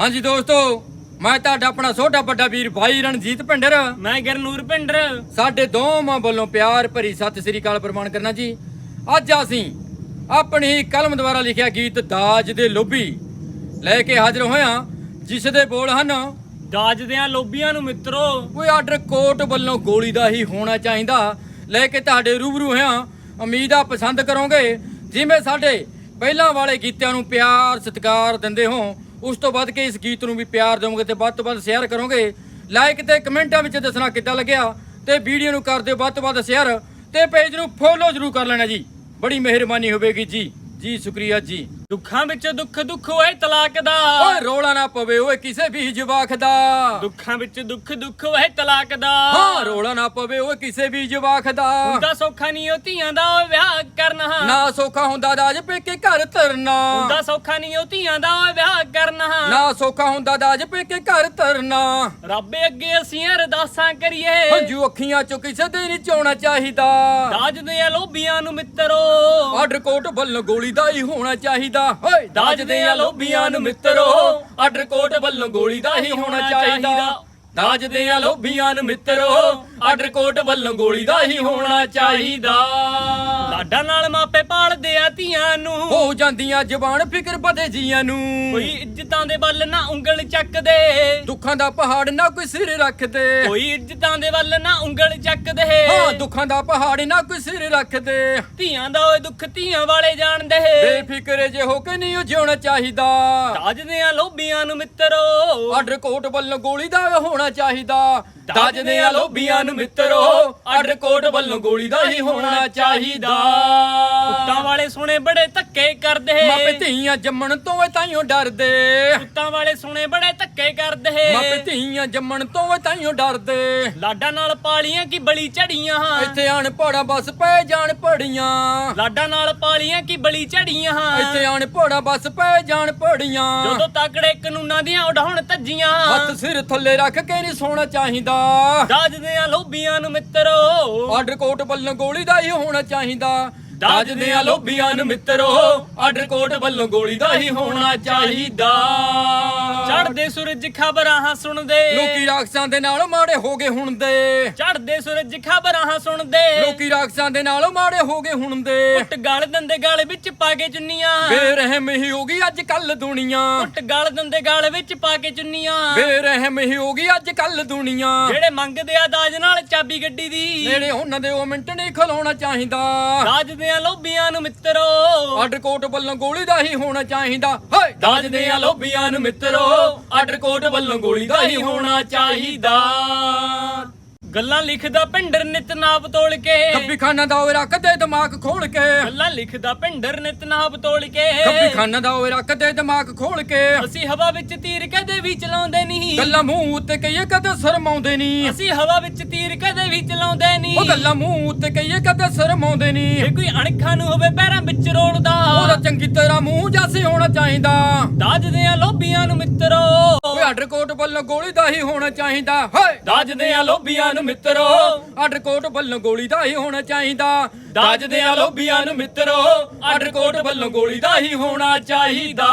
ਹਾਂਜੀ ਦੋਸਤੋ ਮੈਂ ਤੁਹਾਡਾ ਆਪਣਾ ਛੋਟਾ ਵੱਡਾ ਵੀਰ ਭਾਈ ਰਣਜੀਤ ਭਿੰਡਰ। ਮੈਂ ਗਰਨੂਰ ਪਿੰਡਰ ਸਾਡੇ ਦੋਵਾਂ ਵੱਲੋਂ ਪਿਆਰ ਭਰੀ ਸਤਿ ਸ੍ਰੀ ਅਕਾਲ ਪ੍ਰਮਾਣ ਕਰਨਾ ਜੀ। ਅੱਜ ਅਸੀਂ ਆਪਣੀ ਹੀ ਕਲਮ ਦੁਆਰਾ ਲਿਖਿਆ ਗੀਤ ਦਾਜ ਦੇ ਲੋਭੀ ਲੈ ਕੇ ਹਾਜ਼ਰ ਹੋਇਆ ਜਿਸ ਦੇ ਬੋਲ ਹਨ ਦਾਜ ਦਿਆਂ ਲੋਬੀਆਂ ਨੂੰ ਮਿੱਤਰੋ। ਕੋਈ ਆਰਡਰ ਕੋਰਟ ਵੱਲੋਂ ਗੋਲੀ ਦਾ ਹੀ ਹੋਣਾ ਚਾਹੀਦਾ ਲੈ ਕੇ ਤੁਹਾਡੇ ਰੂਬਰੂ ਹੋਇਆ ਉਮੀਦ ਆ ਪਸੰਦ ਕਰੋਗੇ ਜਿਵੇਂ ਸਾਡੇ ਪਹਿਲਾਂ ਵਾਲੇ ਗੀਤਾਂ ਨੂੰ ਪਿਆਰ ਸਤਿਕਾਰ ਦਿੰਦੇ ਹੋ ਉਸ ਤੋਂ ਵੱਧ ਕੇ ਇਸ ਗੀਤ ਨੂੰ ਵੀ ਪਿਆਰ ਦਿਓਗੇ ਤੇ ਵੱਧ ਤੋਂ ਵੱਧ ਸ਼ੇਅਰ ਕਰੋਗੇ। ਲਾਈਕ ਤੇ ਕਮੈਂਟਾਂ ਵਿੱਚ ਦੱਸਣਾ ਕਿੱਦਾਂ ਲੱਗਿਆ ਤੇ ਵੀਡੀਓ ਨੂੰ ਕਰ ਦਿਓ ਵੱਧ ਤੋਂ ਵੱਧ ਸ਼ੇਅਰ ਤੇ ਪੇਜ ਨੂੰ ਫੋਲੋ ਜ਼ਰੂਰ ਕਰ ਲੈਣਾ ਜੀ। ਬੜੀ ਮਿਹਰਬਾਨੀ ਹੋਵੇਗੀ ਜੀ। ਜੀ, ਸ਼ੁਕਰੀਆ ਜੀ। ਦੁੱਖਾਂ ਵਿੱਚ ਦੁੱਖ ਦੁੱਖ ਓਏ ਤਲਾਕ ਦਾ। ਓਏ ਰੋਲਾ ਨਾ ਪਵੇ ਓਏ ਕਿਸੇ ਵੀ ਜਵਾਕ ਦਾ। ਦੁੱਖਾਂ ਵਿੱਚ ਦੁੱਖ ਦੁੱਖ ਓਏ ਤਲਾਕ ਦਾ। ਹਾਂ ਰੋਲਾ ਨਾ ਪਵੇ ਓਏ ਕਿਸੇ ਵੀ ਜਵਾਕ ਦਾ। ਹੁੰਦਾ ਸੌਖਾ ਨਹੀਂ ਉਹ ਧੀਆਂ ਦਾ ਓਏ ਵਿਆਹ ਕਰਨਾ। ਨਾ ਸੌਖਾ ਹੁੰਦਾ ਦਾਜ ਪੇਕੇ ਘਰ ਧਰਨਾ। ਹੁੰਦਾ ਸੌਖਾ ਨਹੀਂ ਉਹ ਧੀਆਂ ਦਾ ਓਏ ਵਿਆਹ ਕਰਨਾ। ਨਾ ਸੌਖਾ ਹੁੰਦਾ ਦਾਜ ਪੇਕੇ ਘਰ ਧਰਨਾ। ਰੱਬ ਅੱਗੇ ਅਸੀਂ ਅਰਦਾਸਾਂ ਕਰੀਏ। ਹੰਝੂ ਅੱਖੀਆਂ ਚੋਂ ਕਿਸੇ ਦੇ ਨਹੀਂ ਚੋਣਾ ਚਾਹੀਦਾ। ਦਾਜ ਦੇ ਲੋਬੀਆਂ ਨੂੰ ਮਿੱਤਰੋ। ਆਰਡਰ ਕੋਟ ਵੱਲੋਂ ਗੋਲੀ ਦਾ ਹੀ ਹੋਣਾ ਚਾਹੀਦਾ। ਓਏ ਦਾਜ ਦੇ ਲੋਬੀਆਂ ਨੂੰ ਮਿੱਤਰੋ ਆਰਡਰ ਕੋਟ ਵੱਲੋਂ ਗੋਲੀ ਦਾ ਹੀ ਹੋਣਾ ਚਾਹੀਦਾ। ਦਾਜ ਦੇ ਲੋਭੀਆਂ ਨੂੰ ਮਿੱਤਰੋ ਆਰਡਰ ਕੋਟ ਵੱਲੋਂ ਗੋਲੀ ਦਾ ਹੀ ਹੋਣਾ ਚਾਹੀਦਾ। ਲਾਡਾ ਨਾਲ ਮਾਪੇ ਆ ਧੀਆਂ ਨੂੰ। ਹੋ ਜਾਂਦੀਆਂ ਜ਼ਬਾਨ ਫਿਕਰ ਬਦੇ ਜੀਆਂ ਨੂੰ। ਕੋਈ ਇੱਜ਼ਤਾਂ ਦੇ ਵੱਲ ਨਾ ਉਂਗਲ ਚੱਕਦੇ। ਦੁੱਖਾਂ ਦਾ ਪਹਾੜ ਨਾ ਕੋਈ ਸਿਰ ਰੱਖਦੇ। ਕੋਈ ਇੱਜ਼ਤਾਂ ਦੇ ਵੱਲ ਨਾ ਉਂਗਲ ਚੱਕਦੇ। ਹਾਂ ਦੁੱਖਾਂ ਦਾ ਪਹਾੜ ਨਾ ਕੋਈ ਸਿਰ ਰੱਖਦੇ। ਧੀਆਂ ਦਾ ਓਏ ਦੁੱਖ ਧੀਆਂ ਵਾਲੇ ਜਾਣਦੇ। ਬੇਫਿਕਰੇ ਜੇ ਹੋ ਕੇ ਨਹੀਂ ਉਹ ਜਿਉਣਾ ਚਾਹੀਦਾ। ਦਾਜ ਦੀਆਂ ਲੋਬੀਆਂ ਨੂੰ ਮਿੱਤਰੋ। ਆਰਡਰ ਕੋਟ ਵੱਲੋਂ ਗੋਲੀ ਦਾ ਹੋਣਾ ਚਾਹੀਦਾ। ਦਾਜ ਦੇ ਲੋਭੀਆਂ ਨੂੰ ਮਿੱਤਰੋ ਆਰਡਰ ਕੋਟ ਵੱਲੋਂ ਗੋਲੀ ਦਾ ਹੀ ਹੋਣਾ ਚਾਹੀਦਾ। ਕੁੱਤਾਂ ਵਾਲੇ ਸੁਣੇ ਬੜੇ ਧੱਕੇ ਕਰਦੇ। ਮਾਪੇ ਧੀਆਂ ਜੰਮਣ ਤੋਂ ਏ ਤਾਈਓ ਡਰਦੇ। ਕੁੱਤਾਂ ਵਾਲੇ ਸੁਣੇ ਬੜੇ ਧੱਕੇ ਕਰਦੇ। ਮਾਪੇ ਧੀਆਂ ਜੰਮਣ ਤੋਂ ਏ ਤਾਈਓ ਡਰਦੇ। ਲਾਡਾ ਨਾਲ ਪਾਲੀਆਂ ਕੀ ਬਲੀ ਝੜੀਆਂ। ਇੱਥੇ ਆਣ ਪੜਾ ਬਸ ਪੈ ਜਾਣ ਪੜੀਆਂ। ਲਾਡਾ ਨਾਲ ਪਾਲੀਆਂ ਕੀ ਬਲੀ ਝੜੀਆਂ। ਇੱਥੇ ਆਣ ਪੜਾ ਬਸ ਪੈ ਜਾਣ ਪੜੀਆਂ। ਜਦੋਂ ਤਕੜੇ ਕਾਨੂੰਨਾਂ ਦੀਆਂ ਉਡਾਉਣ ਧੱਜੀਆਂ। ਹੱਥ ਸਿਰ ਥੱਲੇ ਰੱਖ ਕੇ ਨਹੀਂ ਸੋਣਾ ਚਾਹੀਦਾ। ਦਾਜ ਦੀਆਂ ਲੋਬੀਆਂ ਨੂੰ ਮਿੱਤਰੋ। ਆਰਡਰ ਕੋਟ ਵੱਲੋਂ ਗੋਲੀ ਦਾ ਹੀ ਹੋਣਾ ਚਾਹੀਦਾ। ਦਾਜ ਦੇ ਲੋਭੀਆਂ ਨੂੰ ਮਿੱਤਰੋ ਆਰਡਰ ਕੋਟ ਵੱਲੋਂ ਗੋਲੀ ਦਾ ਹੀ ਹੋਣਾ ਚਾਹੀਦਾ। ਚੜਦੇ ਸੂਰਜ ਖਬਰਾਂ ਹਾਂ ਸੁਣਦੇ। ਲੋਕੀ ਰਾਖਸਾਂ ਦੇ ਨਾਲ ਮਾੜੇ ਹੋ ਗਏ ਹੁਣ ਦੇ ਚੜਦੇ ਸੂਰਜ ਖਬਰਾਂ ਹਾਂ ਸੁਣਦੇ। ਲੋਕੀ ਰਾਖਸਾਂ ਦੇ ਨਾਲ ਮਾੜੇ ਹੋ ਗਏ ਹੁਣ ਦੇ ਉੱਟ ਗਲ ਦੰਦੇ ਗਲ ਵਿੱਚ ਪਾ ਕੇ ਚੁੰਨੀਆਂ। ਬੇਰਹਿਮ ਹੀ ਹੋ ਗਈ ਅੱਜ ਕੱਲ ਦੁਨੀਆ। ਉੱਟ ਗਲ ਦੰਦੇ ਗਲ ਵਿੱਚ ਪਾ ਕੇ ਚੁੰਨੀਆਂ। ਬੇਰਹਿਮ ਹੀ ਹੋ ਗਈ ਅੱਜ ਕੱਲ ਦੁਨੀਆ। ਜਿਹੜੇ ਮੰਗਦੇ ਆ ਦਾਜ ਨਾਲ ਚਾਬੀ ਗੱਡੀ ਦੀ। ਨੇੜੇ ਉਹਨਾਂ ਦੇ ਉਹ ਮਿੰਟ ਨਹੀਂ ਖਲੋਣਾ ਚਾਹੀਦਾ। ਦਾਜ ਦੀਆਂ ਲੋਬੀਆਂ ਨੂੰ ਮਿੱਤਰੋ। ਆਰਡਰ ਕੋਟ ਵੱਲੋਂ ਗੋਲੀ ਦਾ ਹੀ ਹੋਣਾ ਚਾਹੀਦਾ। ਹਏ! ਦਾਜ ਦੇ ਲੋਭੀਆਂ ਨੂੰ ਮਿੱਤਰੋ। ਆਰਡਰ ਕੋਟ ਵੱਲੋਂ ਗੋਲੀ ਦਾ ਹੀ ਹੋਣਾ ਚਾਹੀਦਾ। ਗੱਲਾਂ ਲਿਖਦਾ ਪਿੰਡਰ ਨਿਤ ਨਾਪ ਤੋਲ ਕੇ। ਕੱਬੀ ਖਾਨਾ ਦਾ ਓਏ ਰੱਖ ਦੇ ਦਿਮਾਗ ਖੋਲ ਕੇ। ਗੱਲਾਂ ਲਿਖਦਾ ਪਿੰਡਰ ਨਿਤ ਨਾਪ ਤੋਲ ਕੇ। ਕੱਬੀ ਖਾਨਾ ਦਾ ਓਏ ਰੱਖ ਦੇ ਦਿਮਾਗ ਖੋਲ ਕੇ। ਅਸੀਂ ਹਵਾ ਵਿੱਚ ਤੀਰ ਕਦੇ ਵੀ ਚਲਾਉਂਦੇ ਨਹੀਂ। ਗੱਲਾਂ ਮੂੰਹ ਉੱਤੇ ਕਈਏ ਕਦੇ ਸ਼ਰਮਾਉਂਦੇ ਨਹੀਂ। ਅਸੀਂ ਹਵਾ ਵਿੱਚ ਤੀਰ ਕਦੇ ਵੀ ਚਲਾਉਂਦੇ ਨਹੀਂ। ਉਹ ਗੱਲਾਂ ਮੂੰਹ ਉੱਤੇ ਕਈਏ ਕਦੇ ਸ਼ਰਮਾਉਂਦੇ ਨਹੀਂ। ਜੇ ਕੋਈ ਅਣਖਾਂ ਨੂੰ ਹੋਵੇ ਪੈਰਾਂ ਵਿੱਚ ਰੋੜਦਾ ਉਹਦਾ ਚੰਗੀ ਤਰ੍ਹਾਂ ਮੂੰਹ ਜਾਸੀ ਹੋਣਾ ਚਾਹੀਦਾ। ਦਾਜ ਦੀਆਂ ਲੋਬੀਆਂ ਨੂੰ ਮਿੱਤਰੋ। ਓਏ ਆਰਡਰ ਕੋਟ ਵੱਲੋਂ ਗੋਲੀ ਦਾ ਹੀ ਹੋਣਾ ਚਾਹੀਦਾ ਹਏ! ਦਾਜ ਦੇ ਲੋਭੀਆਂ ਨੂੰ ਮਿੱਤਰੋ। ਆਰਡਰ ਕੋਟ ਵੱਲੋਂ ਗੋਲੀ ਦਾ ਹੀ ਹੋਣਾ ਚਾਹੀਦਾ। ਦਾਜ ਦੇ ਲੋਭੀਆਂ ਨੂੰ ਮਿੱਤਰੋ ਆਰਡਰ ਕੋਟ ਵੱਲੋਂ ਗੋਲੀ ਦਾ ਹੀ ਹੋਣਾ ਚਾਹੀਦਾ।